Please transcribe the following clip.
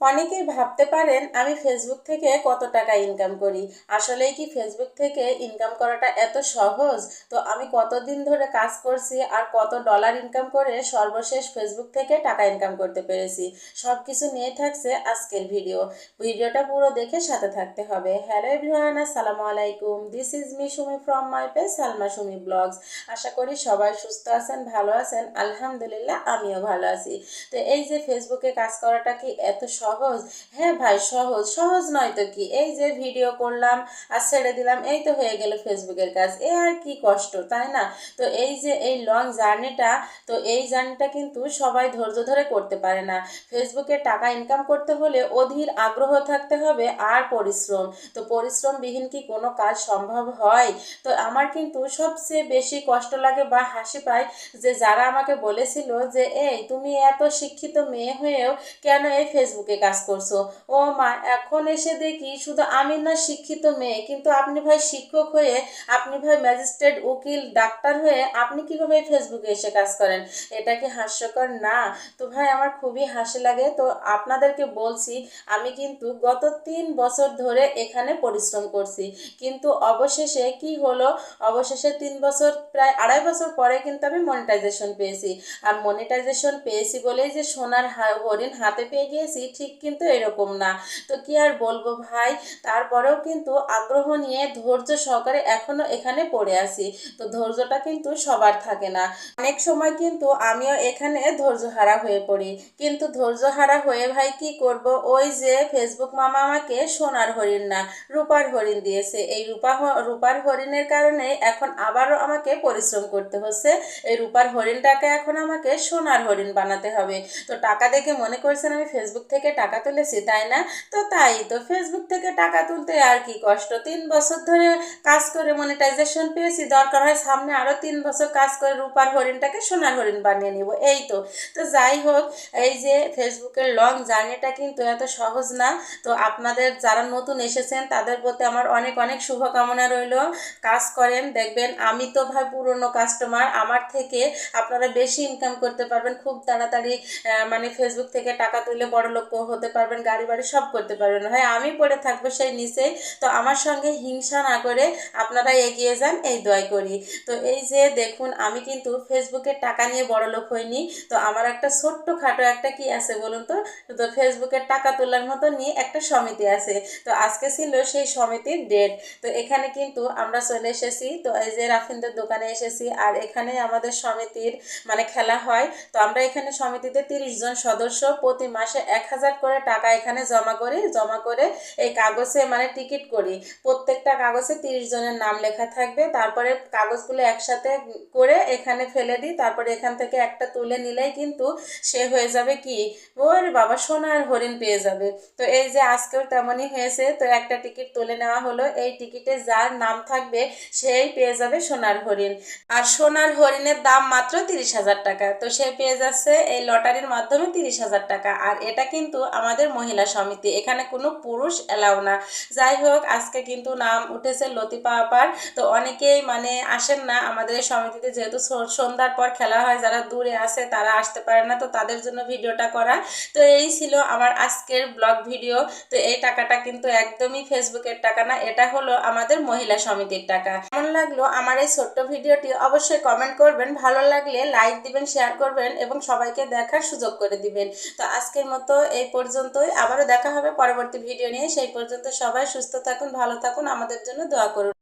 অনেকেই ভাবতে পারেন আমি ফেসবুক থেকে কত টাকা ইনকাম করি। আসলেই কি ফেসবুক থেকে ইনকাম করাটা এত সহজ? তো আমি কতদিন ধরে কাজ করছি আর কত ডলার ইনকাম করে সর্বশেষ ফেসবুক থেকে টাকা ইনকাম করতে পেরেছি? সব কিছু নিয়ে থাকছে আজকের ভিডিও। ভিডিওটা পুরো দেখে সাথে থাকতে হবে। হ্যালো এভরিওয়ান আসসালামু আলাইকুম। This is me Sumi from my page Salma Sumi blogs আশা করি সবাই সুস্থ আছেন, ভালো আছেন। আলহামদুলিল্লাহ, আমিও ভালো আছি। তো এই যে ফেসবুকে কাজ করাটা কি এত সহজ হ্যাঁ ভাই, সহজ। সহজ নয় তো কি? এই যে ভিডিও করলাম আর ছেড়ে দিলাম, এই তো হয়ে গেল ফেসবুকের কাজ। এ আর কি কষ্ট, তাই না? তো এই যে এই লং জার্নিটা তো এই জার্নিটা কিন্তু সবাই ধৈর্য ধরে করতে পারে না। ফেসবুকে টাকা ইনকাম করতে হলে অধীর আগ্রহ থাকতে হবে আর পরিশ্রম। তো পরিশ্রমবিহীন কি কোনো কাজ সম্ভব হয়? তো আমার কিন্তু সবচেয়ে বেশি কষ্ট লাগে বা হাসি পায় যে যারা আমাকে বলেছিল যে, এই তুমি এত শিক্ষিত মেয়ে হয়েও কেন এই ফেসবুকে কাজ করছ। ও মা, এখন এসে দেখি শুধু আমি না শিক্ষিত মেয়ে। কিন্তু আপনি ভাই শিক্ষক হয়ে, আপনি ভাই ম্যাজিস্ট্রেট উকিল, ডাক্তার হয়ে আপনি কীভাবে ফেসবুকে এসে কাজ করেন? এটা কি হাস্যকর? না। তো ভাই, আমার খুবই হাসি লাগে। তো আপনাদেরকে বলছি, আমি কিন্তু গত তিন বছর ধরে এখানে পরিশ্রম করছি। কিন্তু অবশেষে কি হলো? অবশেষে তিন বছর, প্রায় আড়াই বছর পরে কিন্তু আমি মনিটাইজেশন পেয়েছি। আর মনিটাইজেশন পেয়েছি বলেই যে সোনার হরিণ হাতে পেয়ে গিয়েছি, ঠিক কিন্তু এরকম না। তো কি আর বলব ভাই? তারপরেও কিন্তু আগ্রহ নিয়ে ধৈর্য সহকারে এখনও এখানে পড়ে আছি। তো ধৈর্যটা কিন্তু সবার থাকে না। অনেক সময় কিন্তু আমিও এখানে ধৈর্য হারা হয়ে পড়ি। কিন্তু ধৈর্য হারা হয়ে ভাই কি করব? ওই যে ফেসবুক মামা আমাকে সোনার হরিণ না, রূপার হরিণ দিয়েছে। এই রূপা রূপার হরিণের কারণে এখন আবারও আমাকে পরিশ্রম করতে হচ্ছে। এই রূপার হরিণটাকে এখন আমাকে সোনার হরিণ বানাতে হবে। তো টাকা দেখে মনে করছেন আমি ফেসবুক থেকে টাকা তুলেছি, তাই না? তো তাই তো ফেসবুক থেকে টাকা তুলতে আর কি কষ্ট। তিন বছর ধরে কাজ করে মনিটাইজেশন পেয়েছি, দরকার হয় সামনে আরও তিন বছর কাজ করে রূপার হরিণটাকে সোনার হরিণ বানিয়ে নিব, এই তো। তো যাই হোক, এই যে ফেসবুকের লং জার্নিটা কিন্তু এত সহজ না। তো আপনাদের যারা নতুন এসেছেন, তাদের প্রতি আমার অনেক অনেক শুভকামনা রইল। কাজ করেন, দেখবেন আমি তো ভাই পুরনো কাস্টমার আমার থেকে আপনারা বেশি ইনকাম করতে পারবেন, খুব তাড়াতাড়ি মানে ফেসবুক থেকে টাকা তুলে বড় লোক হতে পারবেন গাড়ি বাড়ি সব করতে পারবেন। ভাই, আমি পড়ে থাকব সেই নিচে, তো আমার সঙ্গে হিংসা না করে আপনারা এগিয়ে যান, এই দয় করি। তো এই যে দেখুন, আমি কিন্তু ফেসবুকে টাকা নিয়ে বড় লোক হইনি, তো আমার একটা ছোট্ট খাটো একটা কি আছে বলুন তো? তো ফেসবুকের টাকা তোলার মতো নিয়ে একটা সমিতি আছে, তো আজকে ছিল সেই সমিতির ডেট তো এখানে কিন্তু আমরা চলে এসেছি, তো এই যে রাফিনদের দোকানে এসেছি, আর এখানে আমাদের সমিতির মানে খেলা হয়। তো আমরা এখানে সমিতিতে তিরিশ জন সদস্য, প্রতি মাসে এক হাজার করে টাকা এখানে জমা করি, জমা করে এই কাগজে মানে টিকিট করি। প্রত্যেকটা কাগজে তিরিশ জনের নাম লেখা থাকবে, তারপরে কাগজগুলো একসাথে করে এখানে ফেলে দিই, তারপরে এখান থেকে একটা তুলে নিলেই কিন্তু সে হয়ে যাবে কি? ওর বাবা, সোনার হরিণ পেয়ে যাবে। তো এই যে আজকেও তেমনই হয়েছে, তো একটা টিকিট তুলে নেওয়া হলো, এই টিকিটে যার নাম থাকবে সেই পেয়ে যাবে সোনার হরিণ। আর সোনার হরিণের দাম মাত্র তিরিশ হাজার টাকা, তো সে পেয়ে যাচ্ছে এই লটারির মাধ্যমে তিরিশ হাজার টাকা। আর এটা কিন্তু আমাদের মহিলা সমিতি। এখানে কোনো পুরুষ এলাও না। যাই হোক, আজকে কিন্তু নাম উঠেছে লতিফা আপার। তো অনেকেই মানে আসেন না আমাদের সমিতিতে, যেহেতু সন্ধ্যার পর খেলা হয়, যারা দূরে আসে তারা আসতে পারে না। তো তাদের জন্য ভিডিওটা করা। তো এই ছিল আমার আজকের ব্লগ ভিডিও। তো এই টাকাটা কিন্তু একদমই ফেসবুকের টাকা না, এটা হলো আমাদের মহিলা সমিতির টাকা। কেমন লাগল আমার এই ছোট্ট ভিডিওটি অবশ্যই কমেন্ট করবেন। ভালো লাগলে লাইক দিবেন, শেয়ার করবেন এবং সবাইকে দেখার সুযোগ করে দিবেন। তো আজকের মতো এই পর্যন্তই। আবারও দেখা হবে পরবর্তী ভিডিও নিয়ে। সেই পর্যন্ত সবাই সুস্থ থাকুন, ভালো থাকুন। আমাদের জন্য দোয়া করুন।